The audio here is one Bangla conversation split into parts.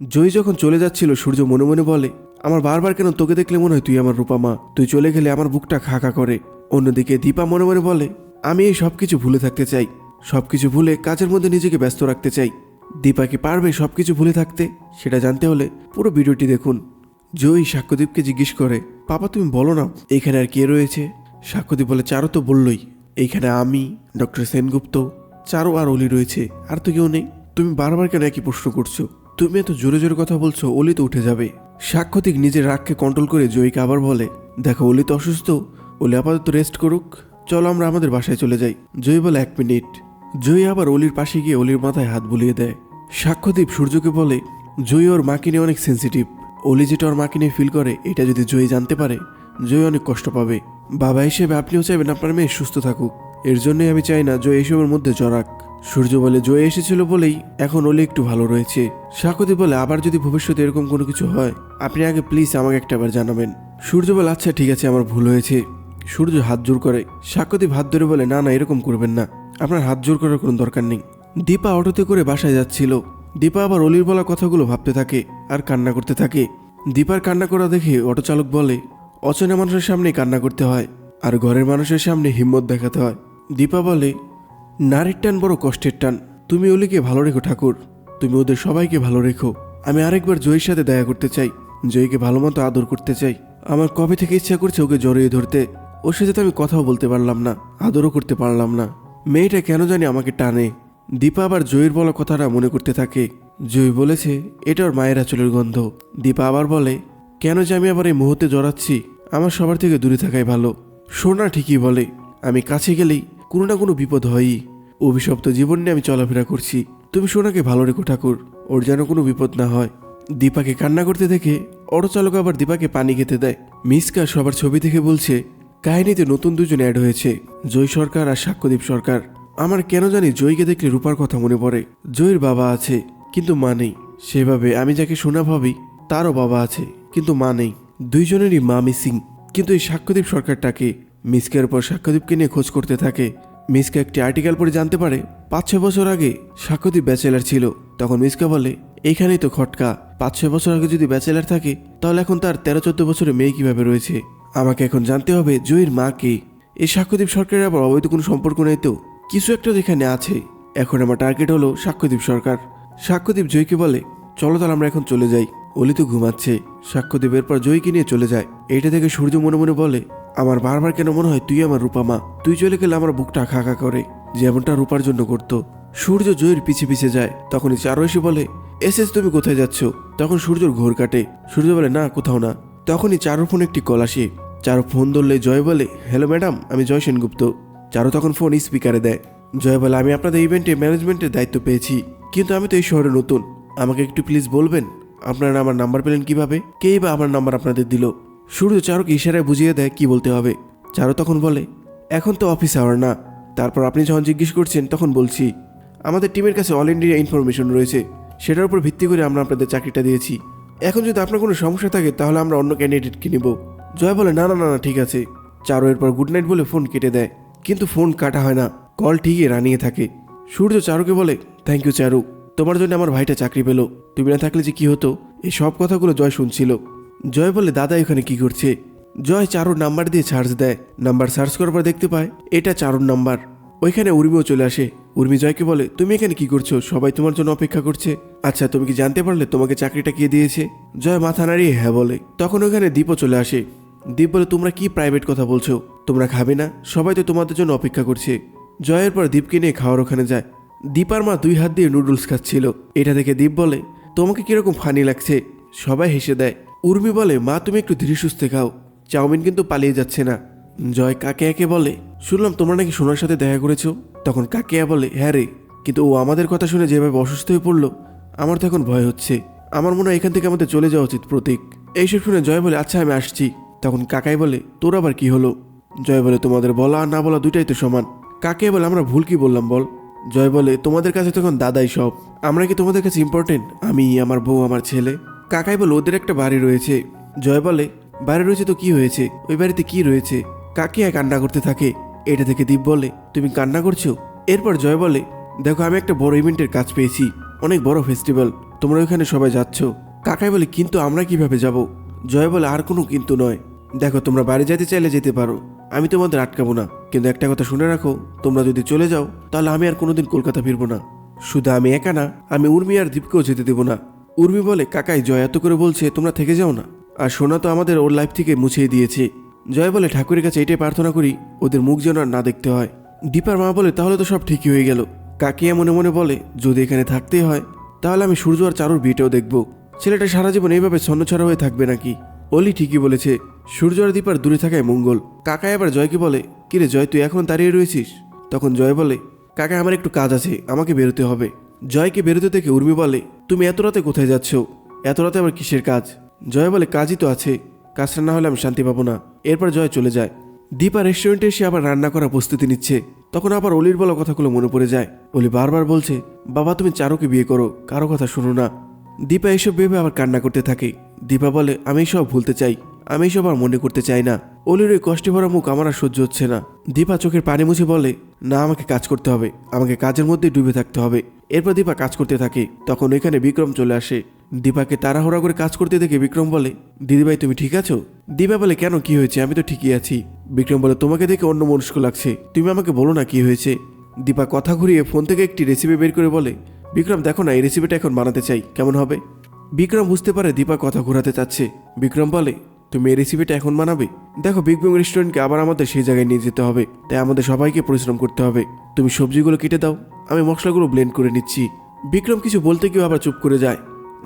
জয়ী যখন চলে যাচ্ছিল, সূর্য মনে মনে বলে, আমার বারবার কেন তোকে দেখলে মনে হয় তুই আমার রূপামা তুই চলে গেলে আমার বুকটা খা খা করে। অন্যদিকে দীপা মনে মনে বলে, আমি এই সব কিছু ভুলে থাকতে চাই। সব কিছু ভুলে কাজের মধ্যে নিজেকে ব্যস্ত রাখতে চাই। দীপা কি পারবে সব কিছু ভুলে থাকতে? সেটা জানতে হলে পুরো ভিডিওটি দেখুন। জয়ী সাক্ষ্যদীপকে জিজ্ঞেস করে, পাপা, তুমি বলো না, এখানে আর কে রয়েছে? সাক্ষ্যদীপ বলে, চারো তো বললই। এইখানে আমি, ডক্টর সেনগুপ্ত, চারো আর অলি রয়েছে, আর তো কেউ নেই। তুমি বারবার কেন একই প্রশ্ন করছ? তুমি এত জোরে জোরে কথা বলছো, অলি তো উঠে যাবে। সাক্ষ্যদিক নিজের রাগকে কন্ট্রোল করে জয়ীকে আবার বলে, দেখো, অলি তো অসুস্থ। অলি আপাতত রেস্ট করুক। চলো আমরা আমাদের বাসায় চলে যাই। জয়ী বলে, এক মিনিট। জয়ী আবার অলির পাশে গিয়ে অলির মাথায় হাত বুলিয়ে দেয়। সাক্ষ্যদীপ সূর্যকে বলে, জয়ী, ওর মাকে নিয়ে অনেক সেন্সিটিভ অলি যেটা ওর মাকে নিয়ে ফিল করে, এটা যদি জয়ী জানতে পারে, জয়ী অনেক কষ্ট পাবে। বাবা হিসেবে আপনিও চাইবেন আপনার মেয়ে সুস্থ থাকুক। এর জন্যই আমি চাই না জয় এসবের মধ্যে জড়াক। সূর্য বলে জয় এসেছিল বলেই এখন অলি একটু ভালো রয়েছে। সাকতি বলে, আবার যদি ভবিষ্যতে এরকম কোনো কিছু হয়, আপনি আগে প্লিজ আমাকে একটা বার জানাবেন। সূর্য বলে আচ্ছা ঠিক আছে, আমার ভুল হয়েছে। সূর্য হাত জোর করে। সাকদীপ হাত ধরে বলে, না না, এরকম করবেন না। আপনার হাত জোর করার কোনো দরকার নেই। দীপা অটোতে করে বাসায় যাচ্ছিল। দীপা আবার অলির বলা কথাগুলো ভাবতে থাকে আর কান্না করতে থাকে। দীপার কান্না করা দেখে অটো চালক বলে, অচেনা মানুষের সামনে কান্না করতে হয় আর ঘরের মানুষের সামনে হিম্মত দেখাতে হয়। দীপা বলে নারীর টান বড় কষ্টের টান। তুমি অলিকে ভালো রেখো ঠাকুর। তুমি ওদের সবাইকে ভালো রেখো। আমি আরেকবার জয়ীর সাথে দেখা করতে চাই। জয়ীকে ভালো মতো আদর করতে চাই। আমার কবে থেকে ইচ্ছা করছে ওকে জড়িয়ে ধরতে? ওর সাথে তো আমি কথাও বলতে পারলাম না, আদরও করতে পারলাম না। মেয়েটা কেন জানি আমাকে টানে। দীপা আবার জয়ীর বলা কথাটা মনে করতে থাকে। জয়ী বলেছে, এটা ওর মায়ের আঁচলের গন্ধ। দীপা আবার বলে, কেন যে আমি আবার এই মুহূর্তে জড়াচ্ছি? আমার সবার থেকে দূরে থাকাই ভালো। সোনা ঠিকই বলে, আমি কাছে গেলেই কোনো না কোনো বিপদ হয়ই। অভিশপ্ত জীবন নিয়ে আমি চলাফেরা করছি। তুমি সোনাকে ভালো রেখো ঠাকুর, ওর যেন কোনো বিপদ না হয়। দীপাকে কান্না করতে দেখে অটোচালক আবার দীপাকে পানি খেতে দেয়। মিসকা সবার ছবি দেখে বলছে, কাহিনীতে নতুন দুজন অ্যাড হয়েছে, জয় সরকার আর সাক্ষ্যদীপ সরকার। আমার কেন জানি জয়কে দেখলে রূপার কথা মনে পড়ে। জয়ের বাবা আছে, কিন্তু মা নেই। সেভাবে আমি যাকে শোনা ভাবি, তারও বাবা আছে, কিন্তু মা নেই। দুইজনেরই মা মিসিং কিন্তু এই সাক্ষ্যদীপ সরকারটাকে মিসকের পর সাক্ষ্যদীপকে নিয়ে খোঁজ করতে থাকে। মিসকা একটি আর্টিকেল পড়ে জানতে পারে, পাঁচ ছয় বছর আগে সাক্ষ্যদীপ ব্যাচেলার ছিল। তখন মিসকা বলে, এইখানেই তো খটকা। পাঁচ ছয় বছর আগে যদি ব্যাচেলার থাকে, তাহলে এখন তার তেরো চোদ্দ বছরের মেয়ে কীভাবে রয়েছে? আমাকে এখন জানতে হবে জয়ীর মা কে। এই সাক্ষ্যদীপ সরকারের আবার অবৈধ কোনো সম্পর্ক নেই তো? কিছু একটা তো এখানে আছে। এখন আমার টার্গেট হলো সাক্ষ্যদীপ সরকার। সাক্ষ্যদীপ জয়কে বলে, চলো তাহলে আমরা এখন চলে যাই। অলি তো ঘুমাচ্ছে। সাক্ষ্যদীপ এরপর জয়কে নিয়ে চলে যায়। এটা দেখে সূর্য মনে মনে বলে আমার বারবার কেন মনে হয় তুই আমার রূপামা তুই চলে গেলে আমার বুকটা খা খা করে। যেমনটা রূপার জন্য করতো। সূর্য জয়ের পিছে পিছে যায়, তখনই চারো এসে বলে এস এস তুমি কোথায় যাচ্ছ? তখন সূর্যর ঘোর কাটে। সূর্য বলে, না, কোথাও না। তখনই চারুর ফোন একটি কল আসে। চারু ফোন ধরলে জয় বলে, হ্যালো ম্যাডাম, আমি জয় সেনগুপ্ত। চারু তখন ফোন স্পিকারে দেয়। জয় বলে, আমি আপনাদের ইভেন্টে ম্যানেজমেন্টের দায়িত্ব পেয়েছি, কিন্তু আমি তো এই শহরে নতুন। আমাকে একটু প্লিজ বলবেন? আপনারা আমার নাম্বার পেলেন কীভাবে? কেই বা আমার নাম্বার আপনাদের দিল? সূর্য চারুকে ইশারায় বুঝিয়ে দেয় কি বলতে হবে। চারু তখন বলে, এখন তো অফিস আওয়ার না। তারপর আপনি যখন জিজ্ঞেস করছেন, তখন বলছি, আমাদের টিমের কাছে অল ইন্ডিয়া ইনফরমেশন রয়েছে। সেটার উপর ভিত্তি করে আমরা আপনাদের চাকরিটা দিয়েছি। এখন যদি আপনার কোনো সমস্যা থাকে, তাহলে আমরা অন্য ক্যান্ডিডেটকে নিব। জয় বলে, না না না না, ঠিক আছে। চারু এরপর গুড নাইট বলে ফোন কেটে দেয়। কিন্তু ফোন কাটা হয় না। কল ঠিকই রানিয়ে থাকে। সূর্য চারুকে বলে থ্যাংক ইউ চারু। তোমার জন্য আমার ভাইটা চাকরি পেল। তুমি না থাকলে যে কি হতো? এই সব কথাগুলো জয় শুনছিল। জয় বলে দাদা এখানে কি করছে? জয় চারুর নাম্বার দিয়ে সার্চ দেয়। নাম্বার সার্চ করার পর দেখতে পায়, এটা চারুর নাম্বার। ওইখানে উর্মিও চলে আসে। উর্মি জয়কে বলে, তুমি এখানে কি করছ? সবাই তোমার জন্য অপেক্ষা করছে। আচ্ছা তুমি কি জানতে পারলে তোমাকে চাকরিটা কে দিয়েছে? জয় মাথা নাড়িয়ে হ্যাঁ বলে। তখন ওখানে দীপও চলে আসে। দীপ বলে, তোমরা কি প্রাইভেট কথা বলছো? তোমরা খাবে না? সবাই তো তোমাদের জন্য অপেক্ষা করছে। জয়ের পর দীপকে নিয়ে খাওয়ার ওখানে যায়। দীপার মা দুই হাত দিয়ে নুডলস খাচ্ছিল। এটা দেখে দীপ বলে, তোমাকে কীরকম ফানি লাগছে? সবাই হেসে দেয়। উর্মি বলে, মা, তুমি একটু ধীরে সুস্থে খাও। চাউমিন কিন্তু পালিয়ে যাচ্ছে না। জয় কাকেয়াকে বলে, শুনলাম তোমরা নাকি সোনার সাথে দেখা করেছ? তখন কাকেয়া বলে হ্যাঁ রে, কিন্তু ও আমাদের কথা শুনে যেভাবে অসুস্থ হয়ে পড়ল, আমার তো এখন ভয় হচ্ছে। আমার মনে হয় এখান থেকে আমাদের চলে যাওয়া উচিত প্রতীক। এইসব শুনে জয় বলে আচ্ছা আমি আসছি। তখন কাকাই বলে, তোর আবার কি হলো? জয় বলে, তোমাদের বলা আর না বলা দুইটাই তো সমান। কাকে বলে, আমরা ভুল কি বললাম বল? জয় বলে, তোমাদের কাছে তখন দাদাই সব। আমরা কি তোমাদের কাছে ইম্পর্টেন্ট আমি আমার বউ, আমার ছেলে। কাকাই বলে, ওদের একটা বাড়ি রয়েছে। জয় বলে, বাড়ি রয়েছে তো কি হয়েছে? ওই বাড়িতে কি রয়েছে? কাকে কান্না করতে থাকে? এটা থেকে দীপ বলে, তুমি কান্না করছ? এরপর জয় বলে, দেখো, আমি একটা বড় ইভেন্টের কাজ পেয়েছি। অনেক বড় ফেস্টিভ্যাল। তোমরা ওইখানে সবাই যাচ্ছ। কাকাই বলে, কিন্তু আমরা কীভাবে যাব? জয় বলে, আর কোনো কিন্তু নয়। দেখো, তোমরা বাড়ি যেতে চাইলে যেতে পারো। আমি তোমাদের আটকাবো না। কিন্তু একটা কথা শুনে রাখো, তোমরা যদি চলে যাও, তাহলে আমি আর কোনোদিন কলকাতা ফিরবো না। শুধু আমি একা না, আমি উর্মি আর দীপকেও যেতে দেবো না। উর্মি বলে, কাকাই, জয় এত করে বলছে, তোমরা থেকে যাও না। আর সোনা তো আমাদের ওর লাইফ থেকে মুছিয়ে দিয়েছে। জয় বলে, ঠাকুরের কাছে এটাই প্রার্থনা করি, ওদের মুখ যেন আর না দেখতে হয়। দীপার মা বলে, তাহলে তো সব ঠিকই হয়ে গেল। কাকিয়া মনে মনে বলে, যদি এখানে থাকতেই হয়, তাহলে আমি সূর্য আর চারুর বিয়েটাও দেখব। ছেলেটা সারা জীবন এইভাবে ছন্নছাড়া হয়ে থাকবে নাকি? অলি ঠিকই বলেছে, সূর্য আর দীপার দূরে থাকায় মঙ্গল। কাকা এবার জয়কে বলে, কিরে জয়, তুই এখন দাঁড়িয়ে রয়েছিস? তখন জয় বলে, কাকা, আমার একটু কাজ আছে, আমাকে বেরোতে হবে। জয়কে বেরোতে দেখে উর্মি বলে, তুমি এত রাতে কোথায় যাচ্ছ? এত রাতে আবার কিসের কাজ? জয় বলে, কাজই তো আছে। কাজটা না হলে আমি শান্তি পাবো না। এরপর জয় চলে যায়। দীপা রেস্টুরেন্টে এসে আবার রান্না করার প্রস্তুতি নিচ্ছে। তখন আবার অলির বলা কথাগুলো মনে পড়ে যায়। অলি বারবার বলছে, বাবা, তুমি চারুকে বিয়ে করো, কারও কথা শোনো না। দীপা এসব ভেবে আবার কান্না করতে থাকে। দীপা বলে, আমি সব ভুলতে চাই। আমি এসব আর মনে করতে চাই না। অলির ওই কষ্টে ভরা মুখ আমার আর সহ্য হচ্ছে না। দীপা চোখের পানি মুছে বলে, না, আমাকে কাজ করতে হবে। আমাকে কাজের মধ্যে ডুবে থাকতে হবে। এরপর দীপা কাজ করতে থাকে। তখন এখানে বিক্রম চলে আসে। দীপাকে তাড়াহুড়া করে কাজ করতে দেখে বিক্রম বলে, দিদিভাই, তুমি ঠিক আছো? দীপা বলে, কেন? কি হয়েছে? আমি তো ঠিকই আছি। বিক্রম বলে, তোমাকে দেখে অন্য মনস্ক লাগছে। তুমি আমাকে বলো না কি হয়েছে? দীপা কথা ঘুরিয়ে ফোন থেকে একটি রেসিপি বের করে বলে, বিক্রম, দেখো না, এই রেসিপিটা এখন বানাতে চাই। কেমন হবে? বিক্রম বুঝতে পারে দীপা কথা ঘোরাতে চাচ্ছে। বিক্রম বলে তুমি এই রেসিপিটা এখন বানাবে? দেখো বিগ বিং রেস্টুরেন্টকে আবার আমাদের সেই জায়গায় নিয়ে যেতে হবে। তাই আমাদের সবাইকে পরিশ্রম করতে হবে। তুমি সবজিগুলো কেটে দাও, আমি মশলাগুলো ব্লেন্ড করে নিচ্ছি। বিক্রম কিছু বলতে গিয়েও আবার চুপ করে যায়।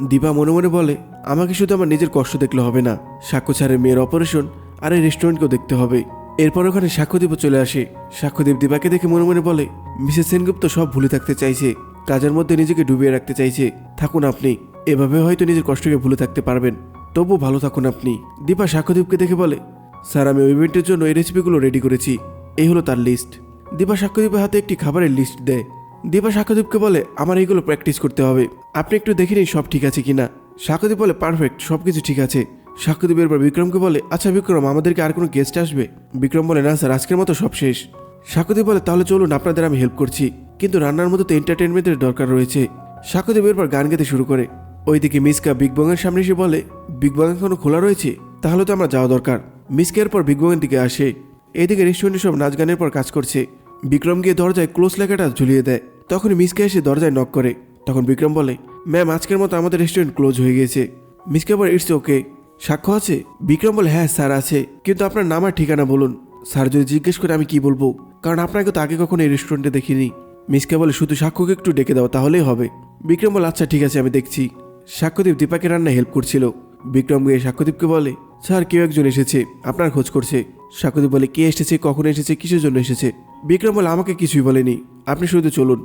দীপা মনে মনে বলে, আমাকে শুধু আমার নিজের কষ্ট দেখলে হবে না। সাক্ষ্য ছাড়ের মেয়ের অপারেশন আর এই রেস্টুরেন্টকেও দেখতে হবে। এরপর ওখানে সাক্ষ্যদীপও চলে আসে। সাক্ষ্যদীপ দীপাকে দেখে মনে মনে বলে, মিসেস সেনগুপ্ত সব ভুলে থাকতে চাইছে। কাজের মধ্যে নিজেকে ডুবিয়ে রাখতে চাইছে। থাকুন আপনি। এভাবে হয়তো নিজের কষ্টকে ভুলে থাকতে পারবেন। তবু ভালো থাকুন আপনি। দীপা সাক্ষ্যদীপকে দেখে বলে, স্যার, আমি ওই ইভেন্টের জন্য এই রেসিপিগুলো রেডি করেছি। এই হলো তার লিস্ট দীপা সাক্ষ্যদীপের হাতে একটি খাবারের লিস্ট দেয়। দীপা সাক্ষ্যদীপকে বলে, আমার এইগুলো প্র্যাকটিস করতে হবে। আপনি একটু দেখে নিন সব ঠিক আছে কিনা? সাক্ষ্যদীপ বলে পারফেক্ট সব কিছু ঠিক আছে। সাক্ষ্যদীপ এরপর বিক্রমকে বলে আচ্ছা বিক্রম, আমাদেরকে আর কোনো গেস্ট আসবে? বিক্রম বলে, না স্যার, আজকের মতো সব শেষ। সাক্ষ্যদীপ বলে, তাহলে চলুন, আপনাদের আমি হেল্প করছি। কিন্তু রান্নার মতো তো এন্টারটেনমেন্টের দরকার রয়েছে। সাক্ষ্যদীপ এরপর গান গাইতে শুরু করে। ওইদিকে মিসকা বিগ বংয়ের সামনে এসে বলে বিগ বং এখনও খোলা রয়েছে, তাহলে তো আমার যাওয়া দরকার। মিসকা এরপর বিগ বংয়ের দিকে আসে। এদিকে রেস্টুরেন্টে সব নাচ গানের পর কাজ করছে। বিক্রম গিয়ে দরজায় ক্লোজ লেখাটা ঝুলিয়ে দেয়। তখন মিসকা এসে দরজায় নক করে। তখন বিক্রম বলে ম্যাম আজকের মতো আমাদের রেস্টুরেন্ট ক্লোজ হয়ে গিয়েছে মিসকা বলে ইটস ওকে সাক্ষ্য আছে? বিক্রম বলে হ্যাঁ স্যার আছে। কিন্তু আপনার নাম আর ঠিকানা বলুন। স্যার যদি জিজ্ঞেস করে আমি কি বলব? কারণ আপনাকে তো আগে কখনো এই রেস্টুরেন্টে দেখিনি। মিসকা বলে, শুধু সাক্ষ্যকে একটু ডেকে দাও, তাহলেই হবে। বিক্রম বলে আচ্ছা ঠিক আছে, আমি দেখছি। সাক্ষ্যদীপ দীপাকে রান্না হেল্প করছিল। বিক্রম গিয়ে সাক্ষ্যদীপকে বলে, স্যার, কেউ একজন এসেছে, আপনার খোঁজ করছে। সাক্ষ্যদীপ বলে, কে এসেছে, কখন এসেছে, কিসের জন্য এসেছে? বিক্রম বলে, আমাকে কিছুই বলেনি, আপনি শুধু চলুন।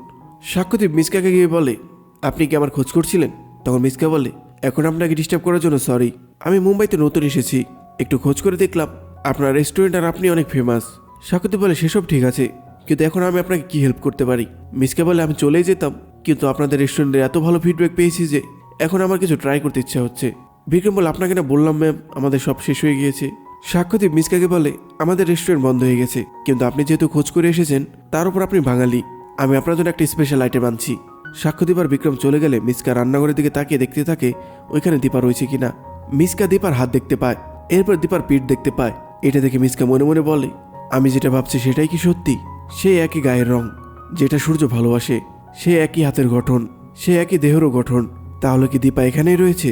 সাক্ষ্যদীপ মিসকাকে গিয়ে বলে, আপনি কি আমার খোঁজ করছিলেন? তখন মিসকা বলে, এখন আপনাকে ডিস্টার্ব করার জন্য সরি আমি মুম্বাইতে নতুন এসেছি, একটু খোঁজ করে দেখলাম, আপনার রেস্টুরেন্ট আর আপনি অনেক ফেমাস সাক্ষ্যদীপ বলে, সেসব ঠিক আছে, কিন্তু এখন আমি আপনাকে কি হেল্প করতে পারি? মিসকা বলে, আমি চলেই যেতাম, কিন্তু আপনাদের রেস্টুরেন্টে এত ভালো ফিডব্যাক পেয়েছি যে এখন আমার কিছু ট্রাই করতে ইচ্ছা হচ্ছে। বিক্রম বলে, আপনাকে না বললাম ম্যাম আমাদের সব শেষ হয়ে গিয়েছে। সাক্ষ্যদীপ মিসকাকে বলে, আমাদের রেস্টুরেন্ট বন্ধ হয়ে গেছে। কিন্তু আপনি যেহেতু খোঁজ করে এসেছেন, তার উপর আপনি বাঙালি আমি আপনার জন্য একটা স্পেশাল আইটেম আনছি। সাক্ষ্যদীপ আর বিক্রম চলে গেলে মিসকা রান্নাঘরের দিকে তাকিয়ে দেখতে থাকে, ওইখানে দীপা রয়েছে কিনা? মিসকা দীপার হাত দেখতে পায়, এরপর দীপার পিঠ দেখতে পায়। এটা দেখে মিসকা মনে মনে বলে, আমি যেটা ভাবছি সেটাই কি সত্যি? সে একই গায়ের রং, যেটা সূর্য ভালোবাসে, সে একই হাতের গঠন, সে একই দেহেরও গঠন। তাহলে কি দীপা এখানেই রয়েছে?